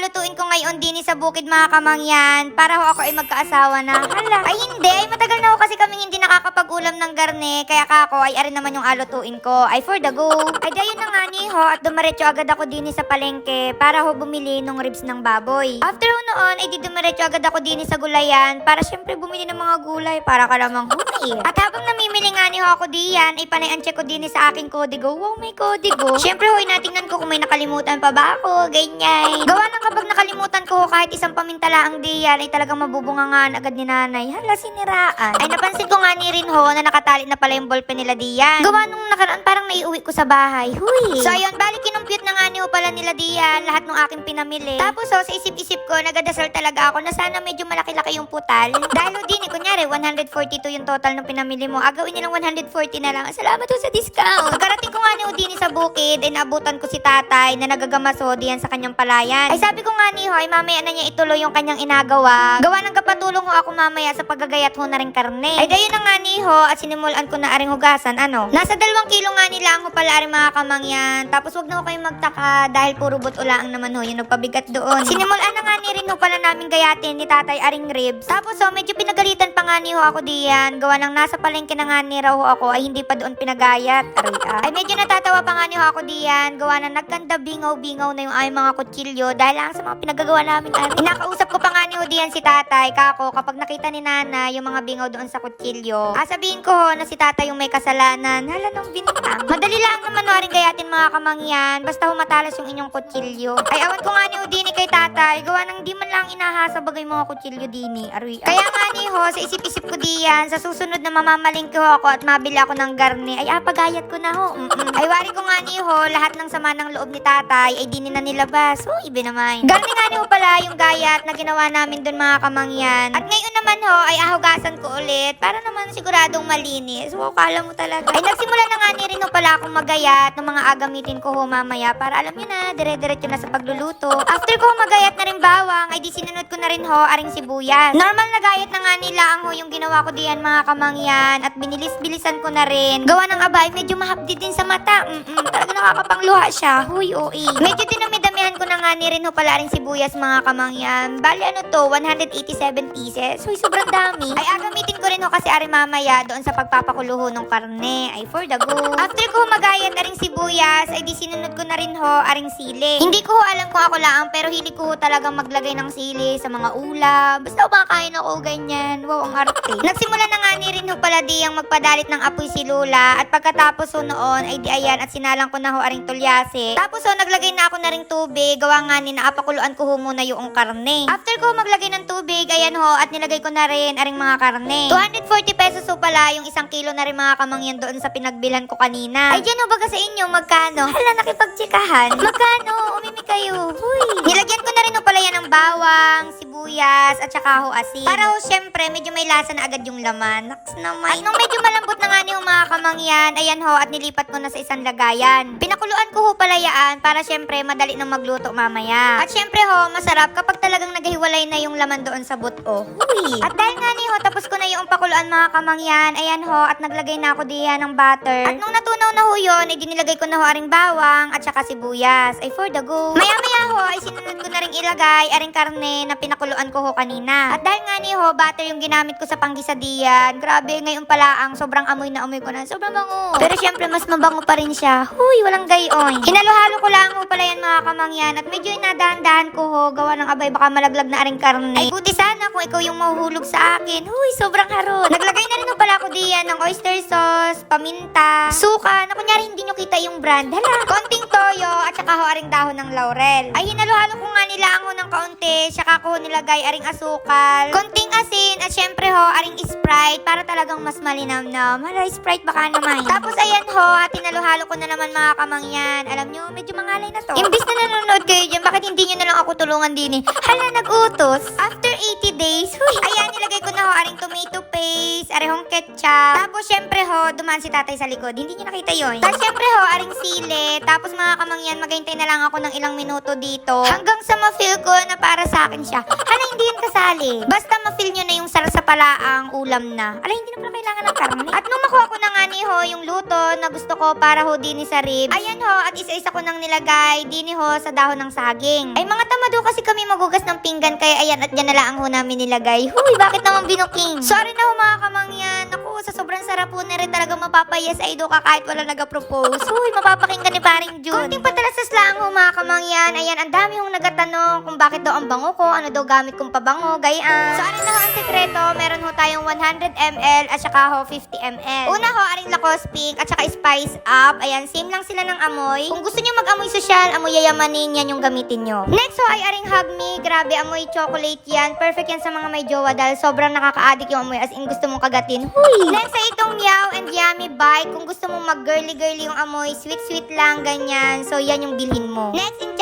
alutuin ko ngayon din sa bukid mga kamangyan para ho ako ay magkaasawa na. Hala, ay hindi, ay matagal na ho kasi kaming hindi nakakapag-ulam ng garne, kaya kako ay arin naman yung alutuin ko. Ay for the go. Ay dayon na nga ni ho at dumiretso agad ako din sa palengke para ho bumili ng ribs ng baboy. After ho noon, ay di dumiretso agad ako din sa gulayan para syempre bumili ng mga gulay para ka namang humi. At habang namimili nga ni ho ako diyan, ay panay ang check ko din sa aking kodigo. Wow, may kodigo. Syempre ho, natingnan ko kung may nakalimutan pa ba ako, ganyan. Gawa ng kapag nakalimutan ko kahit isang pamintala ang diyan, ay talagang mabubungangan agad ni nanay. Hala, siniraan. Ay napansin ko nga ni rin ho na nakatali na pala yung ballpen nila diyan. Gawa nung nakaraan parang naiuwi ko sa bahay. Huy. So ayun, balik kinumpute na nga ni pala nila diyan lahat ng aking pinamili. Tapos ho, sa isip-isip ko, nagadasal talaga ako na sana medyo malaki-laki yung putal. Dahil ho din, eh, kunyari, 142 yung total ng pinamili mo. Agawin nilang 140 na lang. Salamat ho sa discount. Pagkarating ko nga ni din sa bukid, ay naabutan ko si tatay na nagagamas ho diyan sa kanyang palayan. Ay sabi ko nga ni ho, ay mamaya na niya ituloy yung kanyang inagawa. Gawa ng kapatulong ho ako mamaya sa paggagayat ho na rin karne. Ay dayon na nga ni ho at sinimulan ko na aring hugasan. Ano? Nasa dalawang kilo nga nila ang pala aring mga kamangyan. Tapos wag na ho kayong magtaka dahil puro butulaang naman ho yung nagpabigat doon. Sinimulan na nga ni rin ho pala namin gayatin ni tatay aring ribs. Tapos ho, medyo pinagalitan pa nga ni ho ako diyan. Gawa ng nasa palengke na nga ni raw ho ako ay hindi pa doon pinagayat. Aray ah. Ay medyo natatawa pa nga ni ho ako diyan. Gawa ng nagkanda bingaw-bingaw na yung aming mga kutsilyo dahil lang sa mga pinagagawa namin. Ay, Inakausap ko pa nga ni ho diyan si tatay. Kako, kapag nakita ni nana yung mga bingaw doon sa kutsilyo, ah, sabihin ko ho na si tatay yung may kasalanan. Hala nung bintang. Madali lang naman ho rin gayatin mga kamangyan. Basta humatalas yung inyong kutsilyo. Ay awan ko nga ni ho dini kay tatay. Gawa ng di man lang inahasa bagay mga kutsilyo dini. Aroy. Kaya nga ni ho, sa isip-isip ko diyan, sa susunod na mamamalingke ho ako at mabili ako ng garne, ay apagayat ko na ho. Mm-mm. Ay wari ko nga ni ho, lahat ng sama ng loob ni tatay ay di na nilabas. Oh, ibe naman. Garne nga ni ho pala yung gayat na ginawa namin doon mga kamangyan. At ngayon naman ho, ay ahugasan ko ulit para naman siguradong malinis. Wow, kala mo talaga. Ay nagsimula na nga ni rin ho pala akong magayat ng mga agamitin ko ho mamaya para alam niyo na, dire-diretso na sa pagluluto. After ko magayat na rin bawang, ay di sinunod ko na rin ho aring sibuyas. Normal na gayat na nga nila ang ho yung ginawa ko diyan mga kamangyan at binilis-bilisan ko na rin. Gawa ng abay, medyo mahapdi din sa mata. Mm-mm, nakakapangluha siya. Huy, oi. Medyo dinami-damihan ko na nga ni rin ho pala rin sibuyas mga kamangyan. Bali ano to, 187 pieces. Huy, sobrang dami. Ay agamitin ko rin ho kasi ari mamaya doon sa pagpapakuluho ng karne. Ay for the go. After ko magayat aring sibuyas, ay di sinunod ko na rin ho aring sili. Hindi ko ho alam kung ako lang, pero hilig ko ho talagang maglagay ng sili sa mga ulam. Basta kumakain ako ganyan. Wow, ang arte. Nagsimula na nga ni rin ho pala di ang magpadalit ng apoy si Lula. At pagkatapos ho noon, ay di ayan at sinalang ko na ho aring tulyase. Tapos ho, naglagay na ako na ring tubig. Gawa nga ni naapakuluan ko ho muna yung karne. After ko maglagay ng tubig, ayan ho, at nilagay ko na rin aring mga karne. 240 pesos ho pala yung isang kilo na rin mga kamangyan doon sa pinagbilhan ko kanina. Ay, dyan ho baga sa inyo, magkano? Hala, nakipagtsikahan. Magkano? Umimi kayo. Huy. Nilagyan ko na rin ho pala yan ng bawang, sibuyas, at saka ho asin. Para ho, syempre, medyo may lasa na agad yung laman. Naks naman. At nung medyo malambot na nga ni ho mga kamangyan, ayan ho, at nilipat ko na sa isang lagayan. Pinakuluan ko ho pala yan para syempre madali nang magluto mamaya. At syempre ho, masarap kapag talagang naghiwalay na yung laman doon sa buto. Huy. At dahil nga ni ho, tapos ko na yung pakuluan mga kamangyan, ayan ho, at naglagay na ako diyan ng butter. At nung natunaw na ho yun, ay dinilagay ko na ho aring bawang at saka sibuyas. Ay for the go. Maya-maya ho, ay sinunod ko na ring ilagay aring karne na pinakuluan ko ho kanina. At dahil nga ni ho, butter yung ginamit ko sa panggisadiyan. Grabe, ngayon pala ang sobrang amoy na amoy ko na. Sobrang bango. Pero syempre, mas mabango pa rin siya. Huy, walang gayon. Hinalo-halo ko lang ho pala yan mga kamangyan. At medyo inadahan-dahan ko ho, gawa ng abay, baka malaglag na aring karne. Ay, buti sana kung ikaw yung mahuhulog sa akin. Huy, sobrang harot. Naglagay na rin ho pala ako diyan ng oyster sauce, paminta, suka, na kunyari hindi nyo kita yung brand. Hala, konting toyo, at saka ho aring dahon ng laurel. Ay, hinalo-halo ko nga nila ang ho ng kaunti, saka ko nilagay aring asukal, konting asin, at syempre ho, aring Sprite, para talagang mas malinam-nam. Hala, Sprite baka naman. Tapos ayan ho, at hinalo-halo ko na naman mga kamangyan. Alam nyo, medyo mangalay na to. Imbis na nanonood kayo dyan, bakit hindi nyo na lang ako tulungan din eh? Hala, nag-utos. After 80 days, huy, ayan, nilagay ko na ho aring tomato paste, arehong ketchup. Tapos syempre ho, dumaan si tatay sa likod. Hindi nyo nakita yon. Tapos syempre ho, aring sili. Tapos mga kamangyan, maghintay na lang ako ng ilang minuto dito. Hanggang sa ma-feel ko na para sa akin siya. Hala, hindi yan kasali. Basta ma-feel nyo na yung sarasapalaang ulam na. Ala, hindi na pala kailangan ng karne. At nung makuha ko na nga ni ho, yung luto na gusto ko para ho dini sa rib. Ayan ho, at isa-isa ko nang nilagay dini ho sa dahon ng saging. Ay mga tamad ho ho kasi kami magugas ng pinggan kaya ayan at dyan na lang ho namin nilagay. Huy, bakit naman binuking? Sorry na ho mga kamangyan. Ako, sa sobrang sarap po na rin talaga mapapayas ay do ka kahit wala nag-propose. Huy, mapapakinggan ni paring June. Konting patalasas lang ho mga kamangyan. Ayan, ang dami hong nagatanong kung bakit daw ang bango ko, ano daw gamit kong pabango, gayaan. So, ano na ho ang sekreto? Meron ho tayong 100 ml at saka ho 50 ml. Una ho, aring Lacoste Pink at saka Spice Up. Ayan, same lang sila ng amoy. Kung gusto nyo mag-amoy sosyal, amoy yayamanin, yan yung gamitin nyo. Next ho ay aring Hug Me. Grabe, amoy chocolate yan. Perfect yan sa mga may jowa dahil sobrang nakaka-addict yung amoy as in gusto mong kagatin. Huy! Next ay itong Meow and Yummy Bite. Kung gusto mong mag-girly-girly yung amoy, sweet-sweet lang, ganyan. So, yan yung bilhin mo. Next.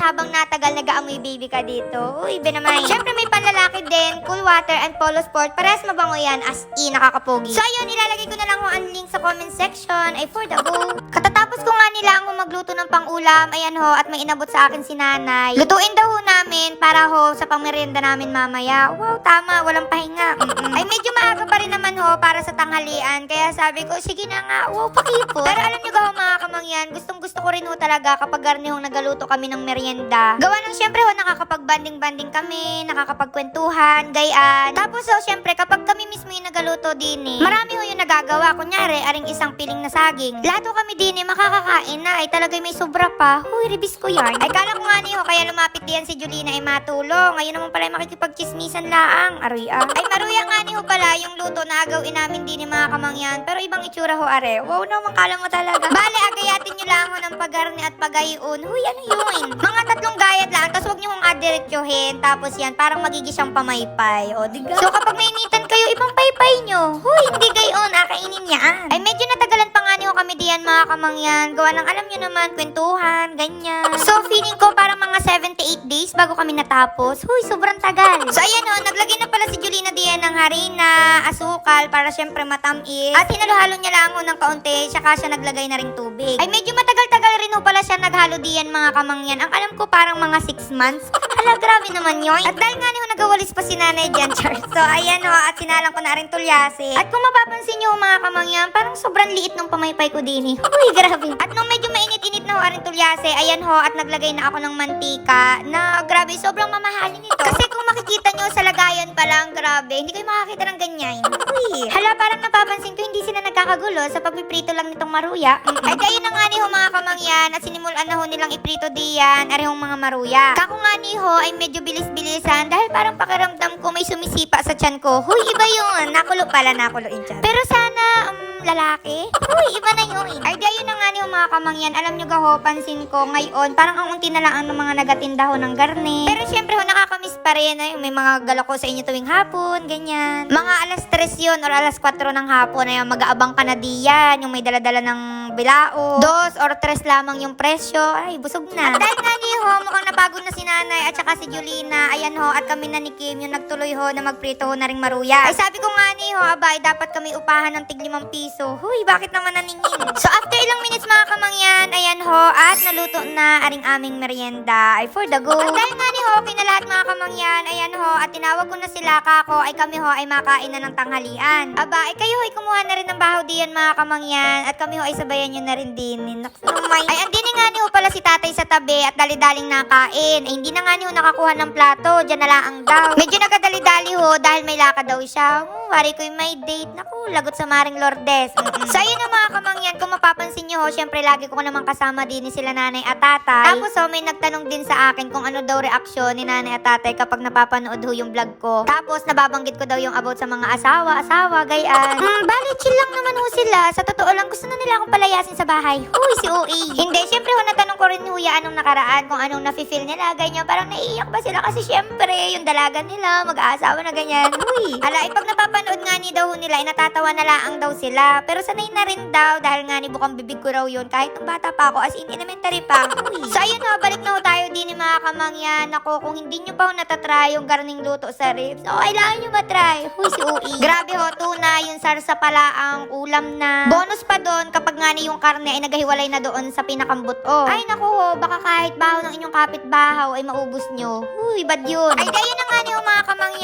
Habang natagal, nag-aamoy baby ka dito. Uy, benamay. Siyempre, may panlalaki din. Cool Water and Polo Sport. Parehas mabango yan. As in, nakakapogi. So, ayun, nilalagay ko na lang ang link sa comment section. Ay, for the go. Katatapos ko nga nila ang magluto ng pang-ulam. Ayan ho, at may inabot sa akin si nanay. Lutuin daw ho namin para ho sa pangmerienda namin mamaya. Wow, tama. Walang pahinga. Mm-mm. Ay, medyo maaga pa rin naman ho para sa tanghalian. Kaya sabi ko, sige na nga. Wow, pakipot. Pero alam nyo ga ho mga kamangyan, gustong gusto ko rin ho talaga kapag garnihong nagaluto kami ng merienda. Gawa ng syempre ho, nakakapag-banding-banding kami, nakakapagkwentuhan, gayaan. Tapos ho, syempre, kapag kami mismo yung nagaluto din eh, marami ho yung nagagawa. Kunyari, aring isang piling na saging. Lahat ho kami din eh, makakakain na. Ay, talaga may sobra pa. Huy, ribis ko yan. Ay, kala ko nga niyo, kaya lumapit diyan si Julina ay matulong. Ngayon naman pala makikipagchismisan laang. Aroy ah. Ay, maruya nga niyo pala yung luto na agawin namin din ni mga kamangyan. Pero ibang itsura ho, are. Wow naman, kala mo talaga. Bale, agayatin nyo lang ho ng pagarni at pagayon. Huy, ano yun? Mga tatlong gayat lang. Tapos huwag nyo hong adiretsuhin. Tapos yan, parang magiging siyang pamaypay. O, diga? So, kapag nainitan kayo, ibang paypay nyo. Huy, hindi gayon. Akainin yan. Ay, medyo natagalan pa nga niyo kami diyan, mga kamangyan. Gawa ng alam nyo naman, kwentuhan, ganyan. So, feeling ko parang mga 7 to 8 days bago kami natapos. Huy, sobrang tagal. So, ayan o, naglagay na pala si Julina diyan ng harina, asukal, para syempre matamis. At hinalo-halo niya lang ng kaunti, tsaka siya naglagay na ring tubig. Ay, medyo matagal-tagal rin ho pala siya naghalo diyan, mga kamangyan. Ang alam ko parang mga 6 months. Hala, grabe naman yun. At dahil nga niyo nagawalis pa si nanay dyan, Char. So, ayan ho, at sinalang ko na rin tulyasi. At kung mapapansin niyo, mga kamangyan, parang sobrang liit ng pamaypay ko din eh. Uy, grabe. At nung medyo mainit-init na ho, aring tulyasi, ayan ho, at naglagay na ako ng mantika na grabe, sobrang mamahalin ito. Kasi kung makikita nyo sa lagayan pa lang, grabe, hindi kayo makakita ng ganyan. Uy, hala, parang napapansin ko, hindi sila nagkakagulo sa pagpiprito lang nitong maruya. Ay, kayo na nga ni ho, mga kamangyan, at sinimulan na ho nilang iprito diyan, arihong mga maruya. Kako nga ni ho, ay medyo bilis-bilisan dahil parang pakiramdam ko may sumisipa sa tiyan ko. Huy, iba yun. Nakulo pala, nakuloin tiyan. Pero sana, um, lalaki? Huy, iba na yun. Ay, di ayun na nga ni ho, mga kamangyan. Alam nyo gaho, pansin ko ngayon, parang ang unti na lang ang mga nagatinda ho ng garne. Pero syempre ho, nakakamiss pa rin. Ay, may mga gala ko sa inyo tuwing hapon, ganyan. Mga alas 3 yun or alas 4 ng hapon, ay mag-aabang ka na diyan, yung may daladala ng bilao. Dos or tres lamang yung presyo. Ay, busog na. At dahil nga ni ho, mukhang napagod na si nanay at saka si Julina. Ayan ho, at kami na ni Kim yung nagtuloy ho na magprito ho na ring maruya. Ay, sabi ko nga ni ho, abay, dapat kami upahan ng tiglimang piso. Huy, bakit naman naningin? So, after ilang minutes mga kamangyan, ayan ho, at naluto na aring aming merienda. Ay, for the go. At dahil nga ni ho, okay na lahat mga kamangyan, ayan ho, at tinawag ko na sila kako, ay kami ho, ay makain na ng tanghalian. Aba, ay kayo ho, ay kumuha na rin ng bahaw diyan mga kamangyan, at kami ho, ay sabayan nyo na rin din. May... Ay, andini nga ni ho pala si tatay sa tabi at dali-daling nakain. Ay, hindi na nga ni ho nakakuha ng plato, dyan na lang ang daw. Medyo nagadali-dali ho, dahil may lakad daw siya. Hmm, wari ko'y may date. Naku, lagot sa Maring Lourdes. Mm-mm. Mga kamangyan, kung mapapansin nyo ho, syempre lagi ko naman kasama din ni sila nanay at tatay. Tapos ho, may nagtanong din sa akin kung ano daw reaksyon ni nanay at tatay kapag napapanood ho yung vlog ko. Tapos, nababanggit ko daw yung about sa mga asawa, asawa, gayaan. Hmm, bali, chill lang naman ho sila. Sa totoo lang, gusto na nila akong palayasin sa bahay. Huy, si Ui. Hindi, syempre ho, natanong ko rin huya anong nakaraan, kung anong nafe-feel nila, ganyan. Parang naiiyak ba sila kasi syempre, yung dalaga nila, mag-aasawa na ganyan. Huy. Ala, eh, pag napapanood nga ni daw ho nila, inatatawa na laang daw sila. Pero sanay na rin daw, dahil nga ni bukang bibig ko raw yun, kahit nung bata pa ako, as in elementary pa. So, ayun ho, balik na ho tayo din ni mga kamangyan. Ako, kung hindi nyo pa ho natatry yung garning luto sa ribs, so, kailangan nyo matry. Huy, si Ui. Grabe ho, tuna, yung sarsa pala ang ulam na. Bonus pa doon, kapag nga ni yung karne ay naghiwalay na doon sa pinakambut. Oh. Ay, naku ho, baka kahit baho ng inyong kapitbahaw ay maubos nyo. Huy, bad yun. Ay, dayo na nga niyo mga kamangyan,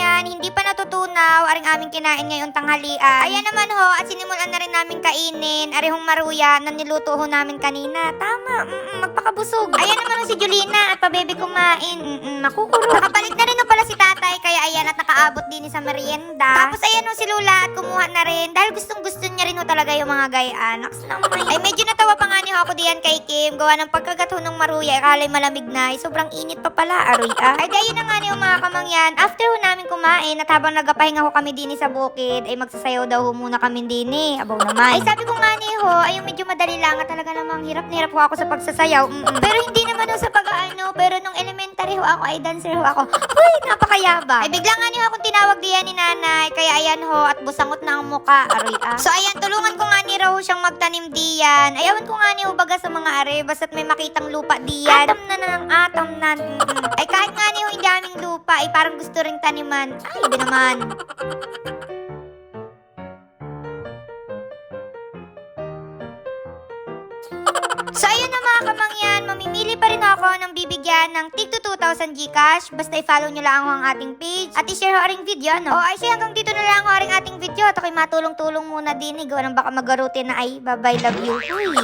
natutunaw, aring aming kinain ngayon tanghalian. Ayan naman ho, at sinimulan na rin namin kainin, arihong maruya na niluto ho namin kanina. Tama, mm, magpakabusog. Ayan naman ho si Julina at pabebe kumain. Mm-mm, makukuro. Nakabalik na rin pala si tatay, kaya ayan at nakaabot din sa merienda. Tapos ayan no si Lula at kumuha na rin. Dahil gustong gusto niya rin no talaga yung mga gayaan. Naks. Ay medyo natawa pa nga ni ako diyan kay Kim. Gawa ng pagkagato ng maruya, akalay malamig na. Ay sobrang init pa pala, aroy ah. Ay dahil na nga ni mga kamangyan. After ho namin kumain at habang nagapahinga ho kami din sa bukid, ay magsasayaw daw ho muna kami din eh. Abaw naman. Ay sabi ko nga ni ho, ay medyo madali lang at talaga namang hirap na hirap ho ako sa pagsasayaw. Mm-mm. Pero hindi naman ho sa pag-ano, pero nung elementary ho ako ay dancer ho ako. Uy, napakayabang. Ay bigla nga ni ho akong tinawag diyan ni nanay, kaya ayan ho at busangot na ang muka, aroy ah. So ayan, tulungan ko nga ni raw siyang magtanim diyan. Ayawan ko nga ni ho baga sa mga are, basta't may makitang lupa diyan. Atam na na ng atam na. Ay kahit nga ni ho hindi aming lupa, ay parang gusto ring taniman. Ay, hindi naman. So ayun na mga kamangyan, mamimili pa rin ako ng bibigyan ng tig to 2,000 Gcash. Basta i-follow nyo lang ang ating page at i-share ho aring video, no? O ay hanggang dito na lang ho aring ating video. At ako'y matulong-tulong muna din. Ikaw nang baka magarutin na ay bye-bye love you. Uy.